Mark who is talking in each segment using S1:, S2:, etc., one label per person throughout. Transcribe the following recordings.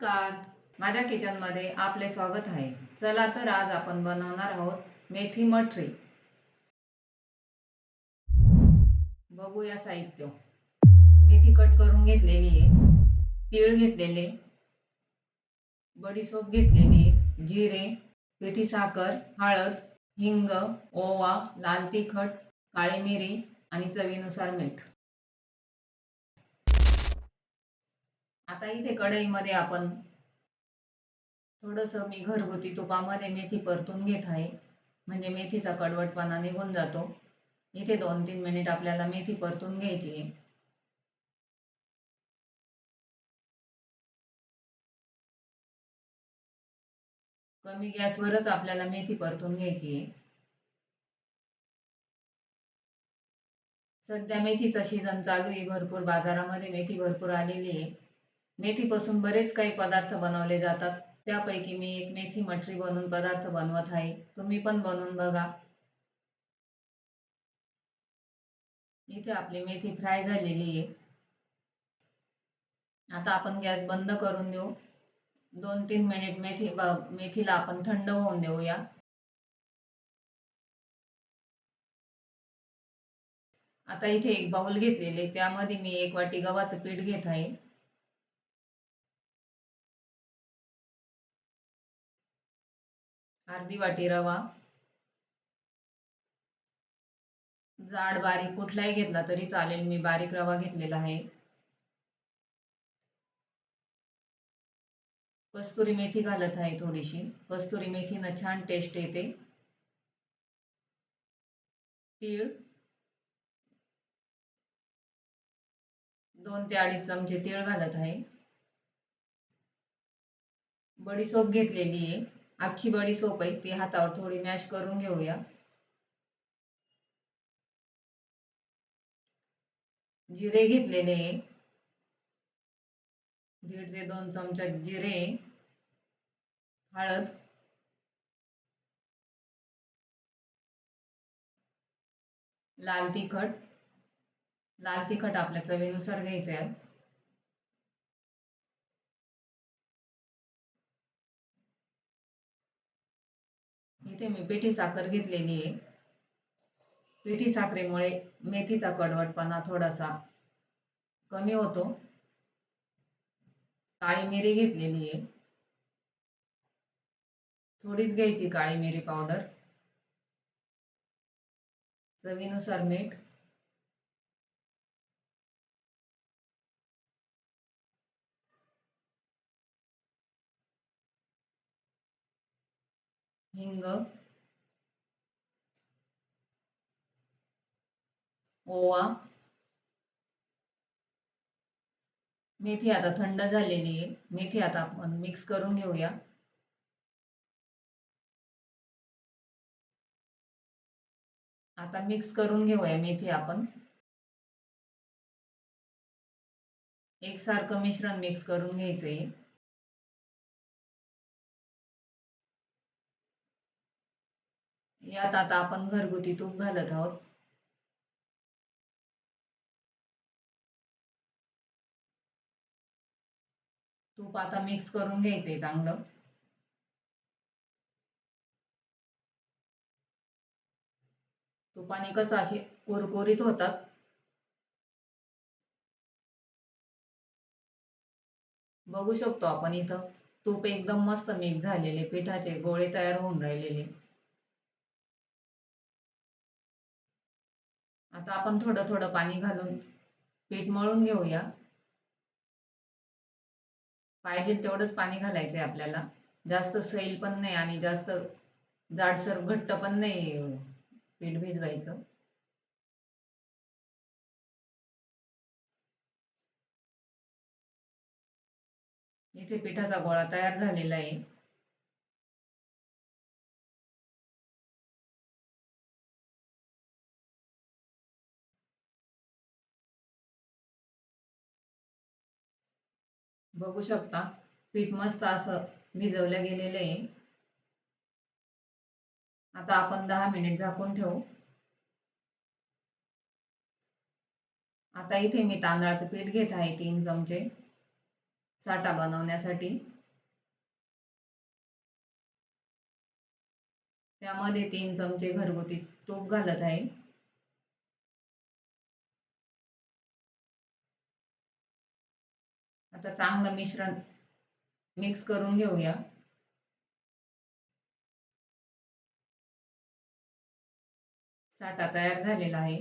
S1: नमस्कार. माझ्या किचनमध्ये आपले स्वागत आहे. चला तर आज आपण बनवणार आहोत मेथी मठरी. बघूया साहित्य. मेथी कट करून घेतलेली आहे. तीळ घेतलेले बडीसोप घेतलेली आहे. जिरे पिठी साखर हळद हिंग ओवा लाल तिखट काळी मिरी आणि चवीनुसार मीठ. आता इथे कढईमध्ये आपण थोडस मी घरगुती तुपामध्ये मेथी परतून घेत आहे. म्हणजे मेथीचा कडवटपणा निघून जातो. इथे दोन तीन मिनिट आपल्याला मेथी परतून घ्यायची आहे. कमी गॅसवरच आपल्याला मेथी परतून घ्यायची आहे. सध्या मेथीचा सीझन चालू आहे. भरपूर बाजारामध्ये मेथी भरपूर आलेली आहे. मेथीपासून बरेच काही पदार्थ बनवले जातात. त्यापैकी मी एक मेथी मटरी बनवून पदार्थ बनवत आहे. तुम्ही पण बनवून बघा. इथे आपली मेथी फ्राय झालेली आहे. आता आपण गॅस बंद करून देऊ. दोन तीन मिनिट मेथी मेथीला आपण थंड होऊन देऊया. आता इथे एक बाउल घेतलेले त्यामध्ये मी एक वाटी गव्हाचं पीठ घेत आहे. अर्धी वाटी रवा. जाड बारीक कुठलाही घेतला तरी चालेल मी बारीक रवा घेतलेला आहे. कस्तुरी मेथी घालत आहे थोडीशी. कस्तुरी मेथीनं छान टेस्ट येते. तीळ. दोन ते अडीच चमचे तीळ घालत आहे. बडीसोप घेतलेली आहे. अख्खी बडीसोप आहे ती हातावर थोडी मॅश करून घेऊया. जिरे घेतलेले दीड ते दोन चमचा जिरे हळद लाल तिखट. लाल तिखट आपल्या चवीनुसार घ्यायचे आहे. इथे मी पिठी साखर घेतलेली आहे. पिठी साखरेमुळे मेथीचा कडवटपणा थोडासा कमी होतो. काळी मिरी घेतलेली आहे. थोडीच घ्यायची काळी मिरी पावडर. चवीनुसार मीठ. हिंग. ओवा. मेथी आता थंड झालेली आहे. मेथी आता आपण मिक्स करून घेऊया. आता मिक्स करून घेऊया मेथी आपण. एकसारखं मिश्रण मिक्स करून घ्यायचं आहे यात आता आपण घरगुती तूप घालत आहोत. तूप आता मिक्स करून घ्यायचंय चांगलं. तुपाने कसं अशी कुरकुरीत होतात. बघू शकतो आपण इथं. तूप एकदम मस्त मिक्स झालेले पिठाचे गोळे तयार होऊन राहिलेले. आता आपण थोडं थोडं पाणी घालून पीठ मळून घेऊया. पाहिजे तेवढंच पाणी घालायचंय आपल्याला. जास्त सैल पण नाही आणि जास्त जाडसर घट्ट पण नाही पीठ भिजवायचं. इथे पिठाचा गोळा तयार झालेला आहे. बघू शकता. पीठ मस्त असं भिजवलं गेलेलं आहे. आता आपण दहा मिनिट झाकून ठेवू. आता इथे मी तांदळाचं पीठ घेत आहे तीन चमचे. साठा बनवण्यासाठी. त्यामध्ये तीन चमचे घरगुती तूप घालत आहे. आता चांगलं मिश्रण मिक्स करून घेऊया. साठा तयार झालेला आहे.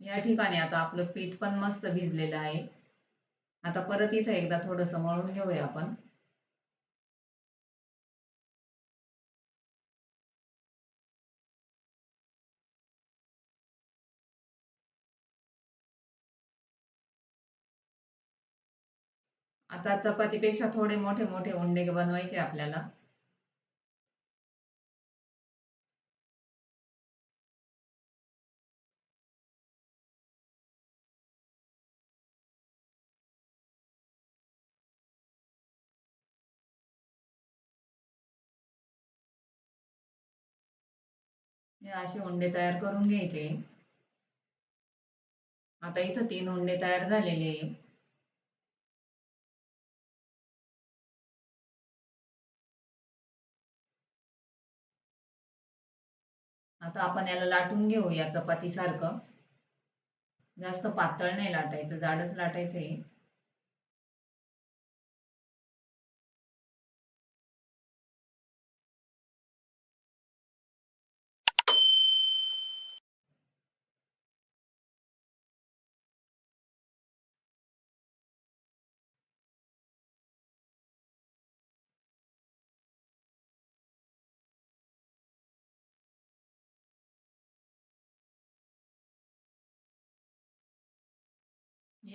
S1: या ठिकाणी आता आपलं पीठ पण मस्त भिजलेलं आहे. आता परत इथं एकदा थोडस मळून घेऊया आपण. आता चपातीपेक्षा थोडे मोठे मोठे उंडे बनवायचे आपल्याला. असे उंडे तयार करून घ्यायचे. आता इथं तीन उंडे तयार झालेले आता आपण याला लाटून घेऊ या चपाती सारखं जास्त पातळ नाही लाटायचं जाडच लाटायचं आहे.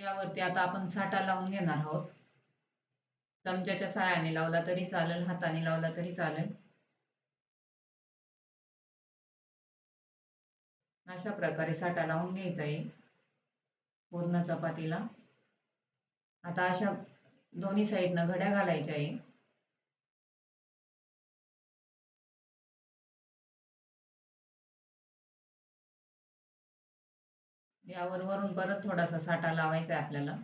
S1: यावरती आता आपण साठा लावून घेणार आहोत. चमच्याच्या सहाय्याने लावला तरी चालेल हाताने लावला तरी चालेल. अशा प्रकारे साठा लावून घ्यायचा आहे. पूर्ण चपातीला. आता अशा दोन्ही साईडनं घड्या घालायच्या आहे. यावर वरून परत थोडासा साठा लावायचा आहे आपल्याला.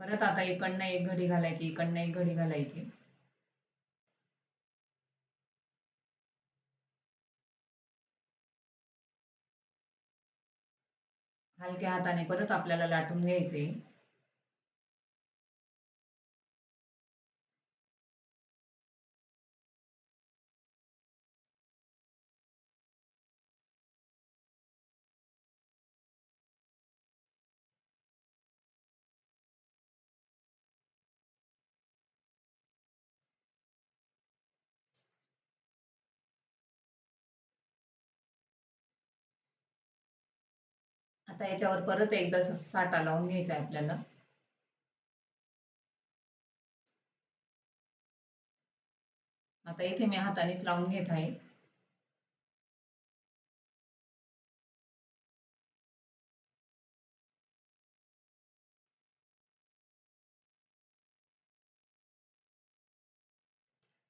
S1: परत आता इकडनं एक घडी घालायची इकडनं एक घडी घालायची. हलक्या हाताने परत आपल्याला लाटून घ्यायचे आता याच्यावर परत एकदा साठा लावून घ्यायचा आहे आपल्याला. आता इथे मी हातानेच लावून घेत आहे.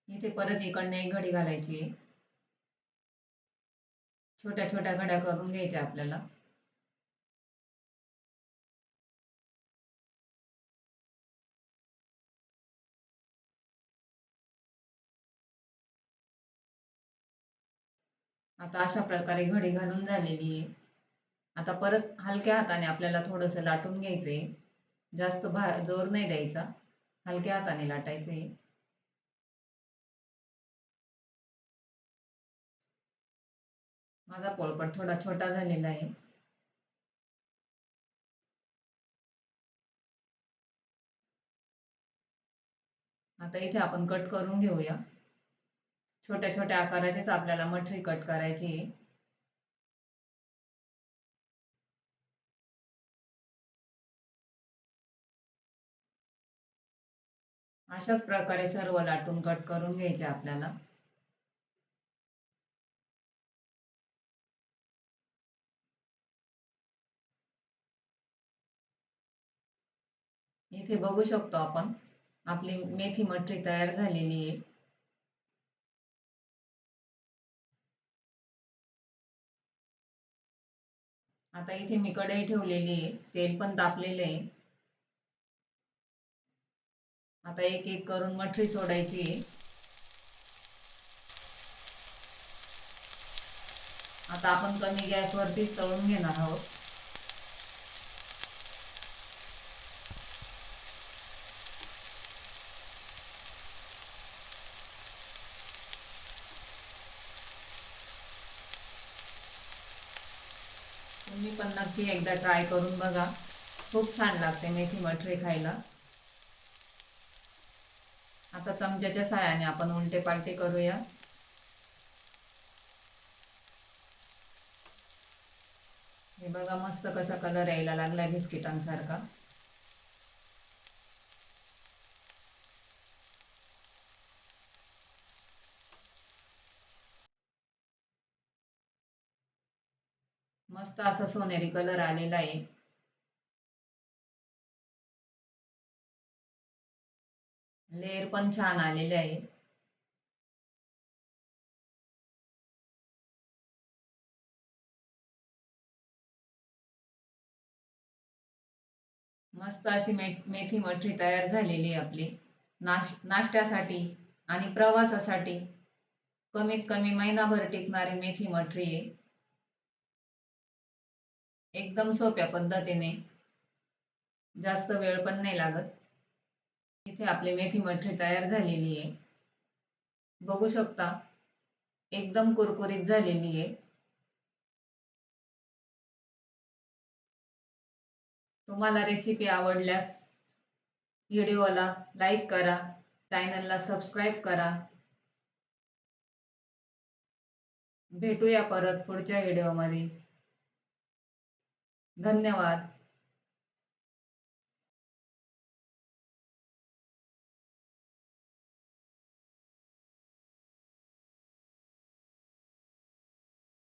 S1: इथे परत इकडनं एक घडी घालायची छोट्या छोट्या घड्या करून घ्यायच्या आपल्याला. आता अशा प्रकारे घडी घालून झालेली आहे. आता परत हलक्या हाताने आपल्याला थोडंसं लाटून घ्यायचंय. जास्त भा जोर नाही द्यायचा. हलक्या हाताने लाटायचंय. माझा पोळपट थोडा छोटा झालेला आहे. आता इथे आपण कट करून घेऊया. छोट्या छोट्या आकाराचीच आपल्याला मठरी कट करायची. आहे अशाच प्रकारे सर्व लाटून कट करून घ्यायचे आपल्याला. इथे बघू शकतो आपण. आपली मेथी मठरी तयार झालेली आहे. आता इथे मी कढई ठेवलेली आहे तेल पण तापलेलं आहे. आता एक एक करून मठरी सोडायची आहे. आता आपण कमी गॅसवरती तळून घेणार आहोत तुम्ही पण नक्की एकदा ट्राय करून बघा. खूप छान लागते मेथी मठरी खायला. आता चमच्याच्या सहाय्याने आपण उलटे पालटे करूया. हे बघा मस्त कसा कलर यायला लागलाय बिस्किटांसारखा. मस्त असा सोनेरी कलर आलेला आहे. लेअर पण छान आलेले आहे. मस्त अशी मेथी मठरी तयार झालेली आहे आपली. नाश नाश्त्यासाठी आणि प्रवासासाठी कमीत कमी महिनाभर टिकणारी मेथी मठरी आहे. एकदम सोप्या पद्धतीने. जास्त वेळ पण नाही लागत. इथे आपली मेथी मठरी तयार झालेली आहे. बघू शकता एकदम कुरकुरीत झालेली आहे. तुम्हाला रेसिपी आवडल्यास व्हिडिओला लाईक करा चॅनलला सबस्क्राईब करा. भेटूया परत पुढच्या व्हिडिओमध्ये. धन्यवाद.